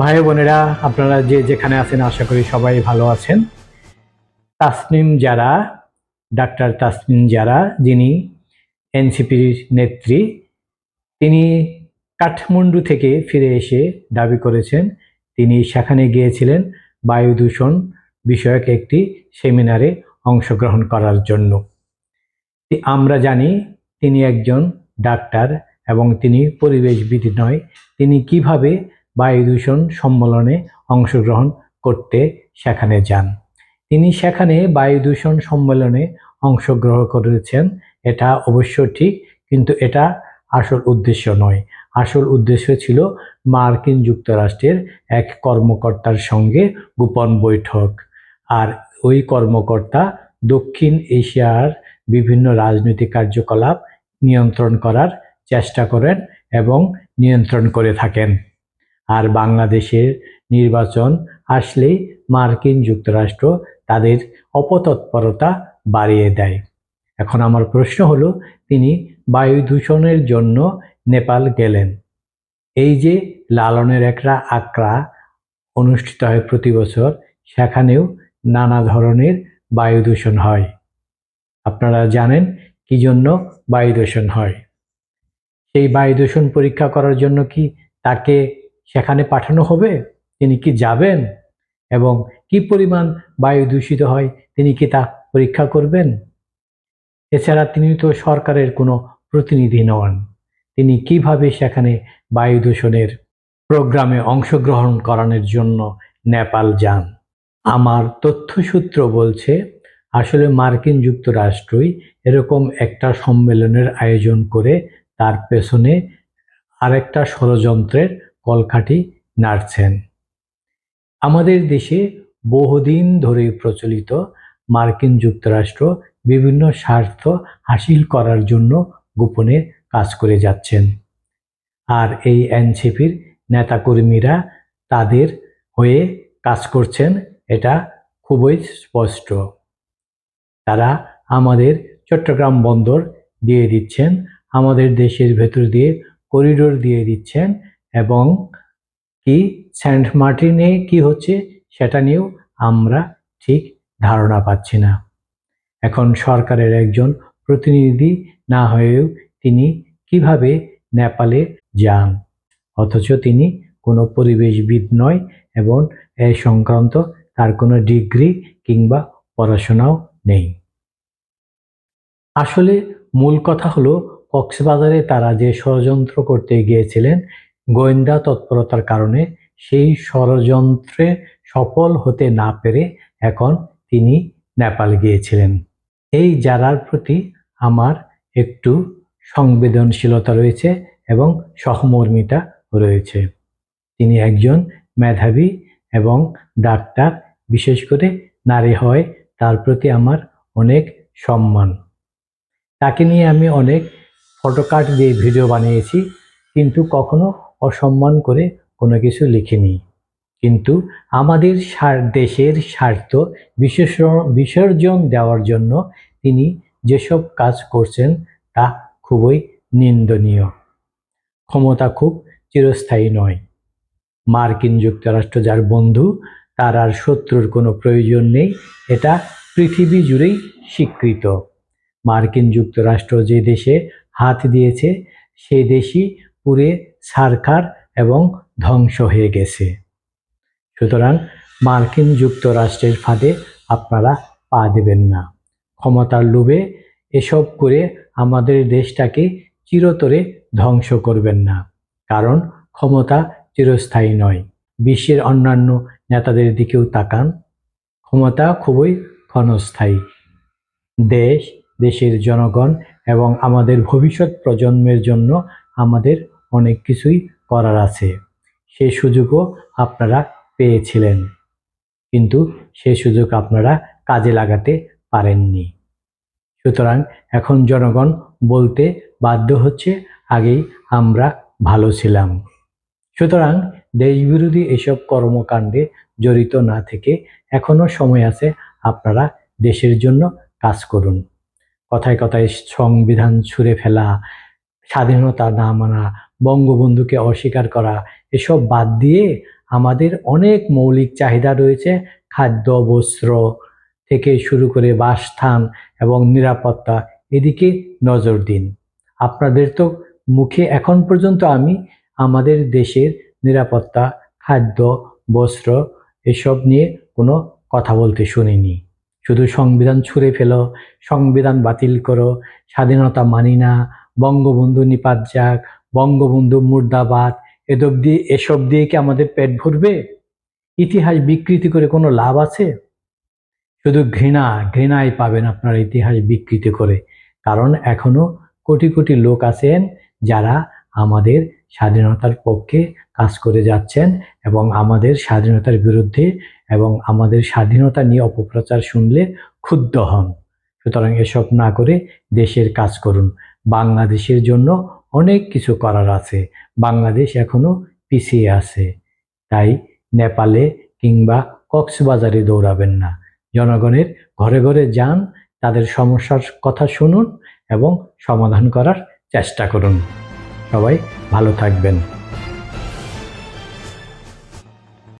ভাই বোনেরা, আপনারা যে যেখানে আছেন, আশা করি সবাই ভালো আছেন। তাসনিম যারা ডাক্তার তাসনিম যারা যিনি এনসিপির নেত্রী, তিনি কাঠমান্ডু থেকে ফিরে এসে দাবি করেছেন, তিনি সেখানে গিয়েছিলেন বায়ু দূষণ বিষয়ক একটি সেমিনারে অংশগ্রহণ করার জন্য। আমরা জানি তিনি একজন ডাক্তার এবং তিনি পরিবেশবিদ নয়। তিনি কীভাবে বায়ু দূষণ সম্মেলনে অংশগ্রহণ করতে সেখানে যান। তিনি সেখানে বায়ু দূষণ সম্মেলনে অংশগ্রহণ করেছেন। এটা অবশ্য ঠিক, কিন্তু এটা আসল উদ্দেশ্য নয়। আসল উদ্দেশ্য ছিল মার্কিন যুক্তরাষ্ট্রের এক কর্মকর্তার সঙ্গে গোপন বৈঠক। আর ওই কর্মকর্তা দক্ষিণ এশিয়ার বিভিন্ন রাজনৈতিক কার্যকলাপ নিয়ন্ত্রণ করার চেষ্টা করেন এবং নিয়ন্ত্রণ করে থাকেন। আর বাংলাদেশের নির্বাচন আসলেই মার্কিন যুক্তরাষ্ট্র তাদের অপতৎপরতা বাড়িয়ে দেয়। এখন আমার প্রশ্ন হলো, তিনি বায়ু দূষণের জন্য নেপাল গেলেন। এই যে লালনের একটা আক্রা অনুষ্ঠিত হয় প্রতি বছর, সেখানেও নানা ধরনের বায়ু দূষণ হয়। আপনারা জানেন কি জন্য বায়ু দূষণ হয়? সেই বায়ু দূষণ পরীক্ষা করার জন্য কি তাকে সেখানে পাঠানো হবে, তিনি কি যাবেন? এবং কি পরিমাণ বায়ু দূষিত হয়, তিনি কি তা পরীক্ষা করবেন? এছাড়া তিনি তো সরকারের কোনো প্রতিনিধি নন। তিনি কীভাবে সেখানে বায়ু দূষণের প্রোগ্রামে অংশগ্রহণ করানোর জন্য নেপাল যান? আমার তথ্যসূত্র বলছে, আসলে মার্কিন যুক্তরাষ্ট্রই এরকম একটা সম্মেলনের আয়োজন করে তার পেছনে আরেকটা ষড়যন্ত্রের কলকাঠি নাড়ছেন। আমাদের দেশে বহুদিন ধরে প্রচলিত মার্কিন যুক্তরাষ্ট্র বিভিন্ন স্বার্থ হাসিল করার জন্য গোপনে কাজ করে যাচ্ছেন। আর এই এনসিপির নেতাকর্মীরা তাদের হয়ে কাজ করছেন এটা খুবই স্পষ্ট। তারা আমাদের চট্টগ্রাম বন্দর দিয়ে দিচ্ছেন, আমাদের দেশের ভেতর দিয়ে করিডোর দিয়ে দিচ্ছেন এবং কি সেন্ট মার্টিনে কি হচ্ছে সেটা নিয়েও আমরা ঠিক ধারণা পাচ্ছি না। এখন সরকারের একজন প্রতিনিধি না হয়েও তিনি কীভাবে নেপালে যান? অথচ তিনি কোনো পরিবেশবিদ নয় এবং এই সংক্রান্ত তার কোনো ডিগ্রি কিংবা পড়াশোনাও নেই। আসলে মূল কথা হলো কক্সবাজারে তারা যে ষড়যন্ত্র করতে গিয়েছিলেন গোয়েন্দা তৎপরতার কারণে সেই ষড়যন্ত্রে সফল হতে না পেরে এখন তিনি নেপাল গিয়েছিলেন। এই যারার প্রতি আমার একটু সংবেদনশীলতা রয়েছে এবং সহমর্মিতা রয়েছে। তিনি একজন মেধাবী এবং ডাক্তার, বিশেষ করে নারী হয়, তার প্রতি আমার অনেক সম্মান। তাকে নিয়ে আমি অনেক ফটোকার্ড দিয়ে ভিডিও বানিয়েছি, কিন্তু কখনো অসম্মান করে কোনো কিছু লিখিনি। কিন্তু আমাদের দেশের স্বার্থ বিশেষ বিসর্জন দেওয়ার জন্য তিনি যেসব কাজ করছেন তা খুবই নিন্দনীয়। ক্ষমতা খুব চিরস্থায়ী নয়। মার্কিন যুক্তরাষ্ট্র যার বন্ধু, তার আর শত্রুর কোনো প্রয়োজন নেই, এটা পৃথিবী জুড়েই স্বীকৃত। মার্কিন যুক্তরাষ্ট্র যে দেশে হাত দিয়েছে সেই দেশই পুরে সারখার এবং ধ্বংস হয়ে গেছে। সুতরাং মার্কিন যুক্তরাষ্ট্রের ফাঁদে আপনারা পা দেবেন না। ক্ষমতার লোভে এসব করে আমাদের দেশটাকে চিরতরে ধ্বংস করবেন না, কারণ ক্ষমতা চিরস্থায়ী নয়। বিশ্বের অন্যান্য নেতাদের দিকেও তাকান। ক্ষমতা খুবই ক্ষণস্থায়ী। দেশ, দেশের জনগণ এবং আমাদের ভবিষ্যৎ প্রজন্মের জন্য আমাদের অনেক কিছুই করার আছে। সেই সুযোগও আপনারা পেয়েছিলেন। কিন্তু সে সুযোগ আপনারা কাজে লাগাতে পারেননি। সুতরাং এখন জনগণ বলতে বাধ্য হচ্ছে, আগেই আমরা ভালো ছিলাম। সুতরাং দেশবিরোধী এসব কর্মকাণ্ডে জড়িত না থেকে এখনও সময় আছে আপনারা দেশের জন্য কাজ করুন। কথায় কথায় সংবিধান ছুঁড়ে ফেলা, স্বাধীনতা না মানা বঙ্গবন্ধুকে অস্বীকার করা, এসব বাদ দিয়ে আমাদের অনেক মৌলিক চাহিদা রয়েছে, খাদ্য, বস্ত্র থেকে শুরু করে বাসস্থান এবং নিরাপত্তা। এদিকে নজর দিন। আপনাদের তো মুখে এখন পর্যন্ত আমি আমাদের দেশের নিরাপত্তা, খাদ্য, বস্ত্র এসব নিয়ে কোনো কথা বলতে শুনিনি। শুধু সংবিধান ছুঁড়ে ফেলো, সংবিধান বাতিল করো, স্বাধীনতা মানি না, বঙ্গবন্ধু নিপাত যাক বঙ্গবন্ধু মুর্দাবাদ, এসব দিয়ে এসব দিয়ে কি আমাদের পেট ভরবে? ইতিহাস বিকৃতি করে কোনো লাভ আছে? শুধু ঘৃণা, ঘৃণাই পাবেন আপনার ইতিহাস বিকৃতি করে। কারণ এখনও কোটি কোটি লোক আছেন যারা আমাদের স্বাধীনতার পক্ষে কাজ করে যাচ্ছেন এবং আমাদের স্বাধীনতার বিরুদ্ধে এবং আমাদের স্বাধীনতা নিয়ে অপপ্রচার শুনলে ক্ষুব্ধ হন। সুতরাং এসব না করে দেশের কাজ করুন। বাংলাদেশের জন্য অনেক কিছু করার আছে। বাংলাদেশ এখনও পিছিয়ে আছে। তাই নেপালে কিংবা কক্সবাজারে দৌড়াবেন না। জনগণের ঘরে ঘরে যান, তাদের সমস্যার কথা শুনুন এবং সমাধান করার চেষ্টা করুন। সবাই ভালো থাকবেন।